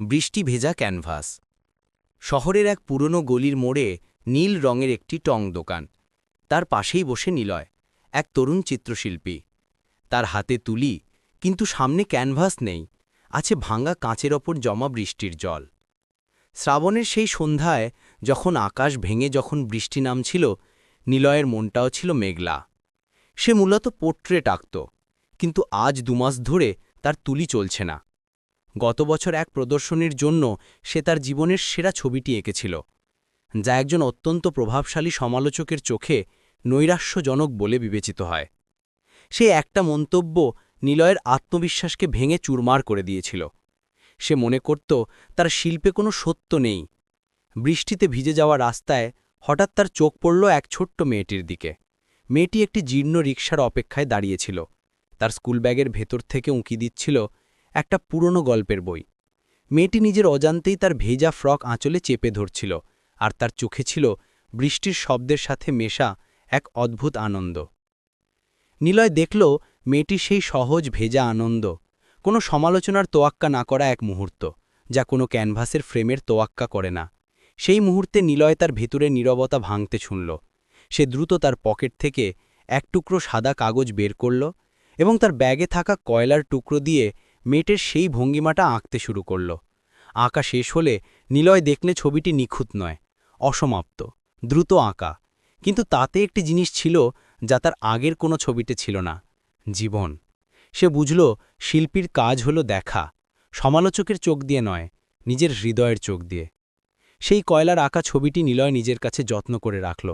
বৃষ্টি ভেজা ক্যানভাস। শহরের এক পুরনো গলির মোড়ে নীল রঙের একটি টং দোকান। তার পাশেই বসে নিলয়, এক তরুণ চিত্রশিল্পী। তার হাতে তুলি, কিন্তু সামনে ক্যানভাস নেই, আছে ভাঙা কাঁচের ওপর জমা বৃষ্টির জল। শ্রাবণের সেই সন্ধ্যায় যখন আকাশ ভেঙে যখন বৃষ্টি নামছিল, নিলয়ের মনটাও ছিল মেঘলা। সে মূলত পোট্রেট আঁকত কিন্তু আজ দুমাস ধরে তার তুলি চলছে না। গত বছর এক প্রদর্শনীর জন্য সে তার জীবনের সেরা ছবিটি এঁকেছিল, যা একজন অত্যন্ত প্রভাবশালী সমালোচকের চোখে নৈরাশ্যজনক বলে বিবেচিত হয়। সে একটা মন্তব্য নিলয়ের আত্মবিশ্বাসকে ভেঙে চুরমার করে দিয়েছিল। সে মনে করত তার শিল্পে কোনো সত্য নেই। বৃষ্টিতে ভিজে যাওয়া রাস্তায় হঠাৎ তার চোখ পড়ল এক ছোট্ট মেয়েটির দিকে। মেয়েটি একটি জীর্ণ রিকশার অপেক্ষায় দাঁড়িয়েছিল তার স্কুল ব্যাগের ভেতর থেকে উঁকি দিচ্ছিল একটা পুরনো গল্পের বই। মেয়েটি নিজের অজান্তেই তার ভেজা ফ্রক আঁচলে চেপে ধরছিল আর তার চোখে ছিল বৃষ্টির শব্দের সাথে মেশা এক অদ্ভুত আনন্দ। নিলয় দেখল মেয়েটি সেই সহজ ভেজা আনন্দ, কোনো সমালোচনার তোয়াক্কা না করা এক মুহূর্ত, যা কোনো ক্যানভাসের ফ্রেমের তোয়াক্কা করে না। সেই মুহূর্তে নিলয় তার ভেতরে নীরবতা ভাঙতে শুনল। সে দ্রুত তার পকেট থেকে এক টুকরো সাদা কাগজ বের করল এবং তার ব্যাগে থাকা কয়লার টুকরো দিয়ে মেটের সেই ভঙ্গিমাটা আঁকতে শুরু করল। আঁকা শেষ হলে নিলয় দেখলে ছবিটি নিখুঁত নয়, অসমাপ্ত, দ্রুত আঁকা। কিন্তু তাতে একটি জিনিস ছিল যা তার আগের কোনো ছবিতে ছিল না, জীবন। সে বুঝল, শিল্পীর কাজ হল দেখা, সমালোচকের চোখ দিয়ে নয়, নিজের হৃদয়ের চোখ দিয়ে। সেই কয়লার আঁকা ছবিটি নিলয় নিজের কাছে যত্ন করে রাখল।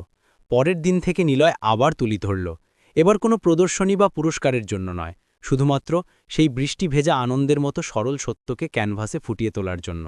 পরের দিন থেকে নিলয় আবার তুলি ধরল। এবার কোনো প্রদর্শনী বা পুরস্কারের জন্য নয় শুধুমাত্র সেই বৃষ্টি ভেজা আনন্দের মতো সরল সত্যকে ক্যানভাসে ফুটিয়ে তোলার জন্য।